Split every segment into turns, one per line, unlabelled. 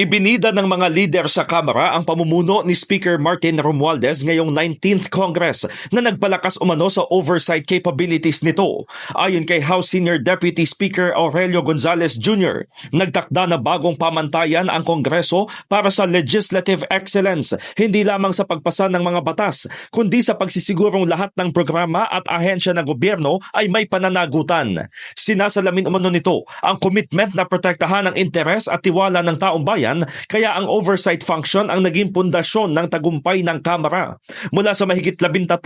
Ibinida ng mga lider sa Kamara ang pamumuno ni Speaker Martin Romualdez ngayong 19th Congress na nagpalakas umano sa oversight capabilities nito. Ayon kay House Senior Deputy Speaker Aurelio Gonzales Jr., nagtakda na bagong pamantayan ang Kongreso para sa legislative excellence, hindi lamang sa pagpasa ng mga batas, kundi sa pagsisigurong lahat ng programa at ahensya ng gobyerno ay may pananagutan. Sinasalamin umano nito ang commitment na protektahan ang interes at tiwala ng taong bayan bayan, kaya ang oversight function ang naging pundasyon ng tagumpay ng Kamara. Mula sa mahigit 13,000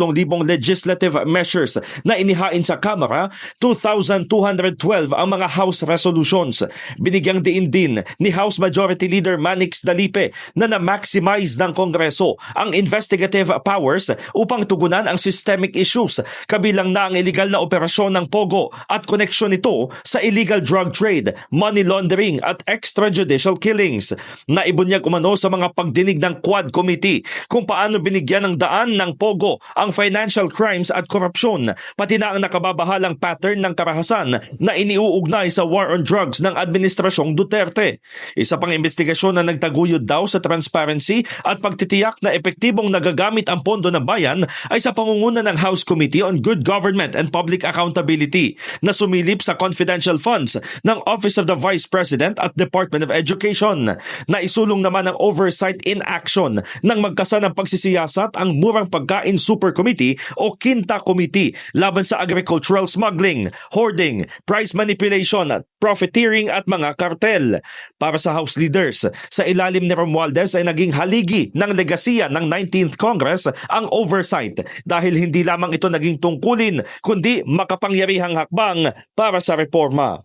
legislative measures na inihain sa Kamara, 2,212 ang mga House resolutions. Binigyang diin din ni House Majority Leader Manix Dalipe na na-maximize ng Kongreso ang investigative powers upang tugunan ang systemic issues kabilang na ang illegal na operasyon ng Pogo at koneksyon nito sa illegal drug trade, money laundering at extrajudicial killings. Naibunyag umano sa mga pagdinig ng Quad Committee kung paano binigyan ng daan ng Pogo ang financial crimes at korupsyon, pati na ang nakababahalang pattern ng karahasan na iniuugnay sa war on drugs ng Administrasyong Duterte. Isa pang investigasyon na nagtaguyod daw sa transparency at pagtitiyak na epektibong nagagamit ang pondo ng bayan ay sa pangunguna ng House Committee on Good Government and Public Accountability na sumilip sa confidential funds ng Office of the Vice President at Department of Education. Naisulong naman ang Oversight in Action ng magkasa ng pagsisiyasat ang Murang Pagkain Super Committee o Kinta Committee laban sa agricultural smuggling, hoarding, price manipulation at profiteering at mga kartel. Para sa House leaders, sa ilalim ni Romualdez ay naging haligi ng legasiya ng 19th Congress ang oversight dahil hindi lamang ito naging tungkulin kundi makapangyarihang hakbang para sa reforma.